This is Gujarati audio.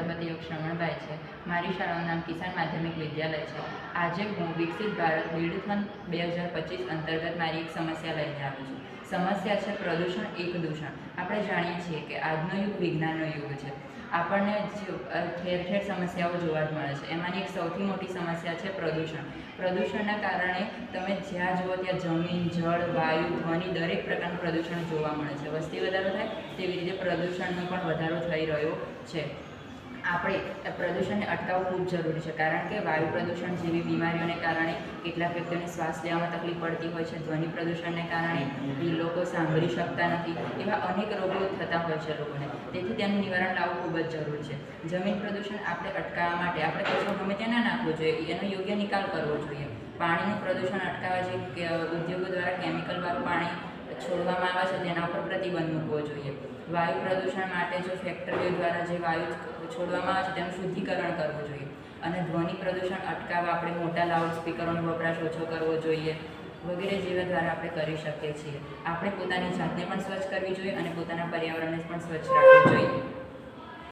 પ્રજાપતિ યોગ શ્રવણભાઈ છે. મારી શાળાનું નામ કિસાન માધ્યમિક વિદ્યાલય છે. આજે હું વિકસિત ભારત બિલ્ડથન બે હજાર પચીસ અંતર્ગત મારી એક સમસ્યા લઈને આવી છું. સમસ્યા છે પ્રદૂષણ, એક દૂષણ. આપણે જાણીએ છીએ કે આજનો યુગ વિજ્ઞાનનો યુગ છે. આપણને ઠેર ઠેર સમસ્યાઓ જોવા જ મળે છે. એમાંની એક સૌથી મોટી સમસ્યા છે પ્રદૂષણ. પ્રદૂષણના કારણે તમે જ્યાં જુઓ ત્યાં જમીન, જળ, વાયુ, ધ્વનિ દરેક પ્રકારનું પ્રદૂષણ જોવા મળે છે. વસ્તી વધારો થાય તેવી રીતે પ્રદૂષણનો પણ વધારો થઈ રહ્યો છે. આપણે પ્રદૂષણને અટકાવવું ખૂબ જરૂરી છે. કારણ કે વાયુ પ્રદૂષણ જેવી બીમારીઓને કારણે કેટલાક વ્યક્તિઓને શ્વાસ લેવામાં તકલીફ પડતી હોય છે. ધ્વનિ પ્રદૂષણને કારણે લોકો સાંભળી શકતા નથી. એવા અનેક રોગો થતા હોય છે લોકોને. તેથી તેનું નિવારણ લાવવું ખૂબ જ જરૂરી છે. જમીન પ્રદૂષણ આપણે અટકાવવા માટે આપણે કચરો ગમે ત્યાં ના નાખવો જોઈએ, એનો યોગ્ય નિકાલ કરવો જોઈએ. પાણીનું પ્રદૂષણ અટકાવવા જે કે ઉદ્યોગો દ્વારા કેમિકલવાળું પાણી છોડવામાં આવે છે, તેના ઉપર પ્રતિબંધ મૂકવો જોઈએ. વાયુ પ્રદૂષણ માટે જો ફેક્ટરીઓ દ્વારા જે વાયુ છોડવામાં આવે છે, તેનું શુદ્ધિકરણ કરવું જોઈએ. અને ધ્વનિ પ્રદૂષણ અટકાવવા આપણે મોટા લાઉડ સ્પીકરોનો વપરાશ ઓછો કરવો જોઈએ, વગેરે જેવા દ્વારા આપણે કરી શકીએ છીએ. આપણે પોતાની જાતને પણ સ્વચ્છ કરવી જોઈએ અને પોતાના પર્યાવરણને પણ સ્વચ્છ રાખવું જોઈએ.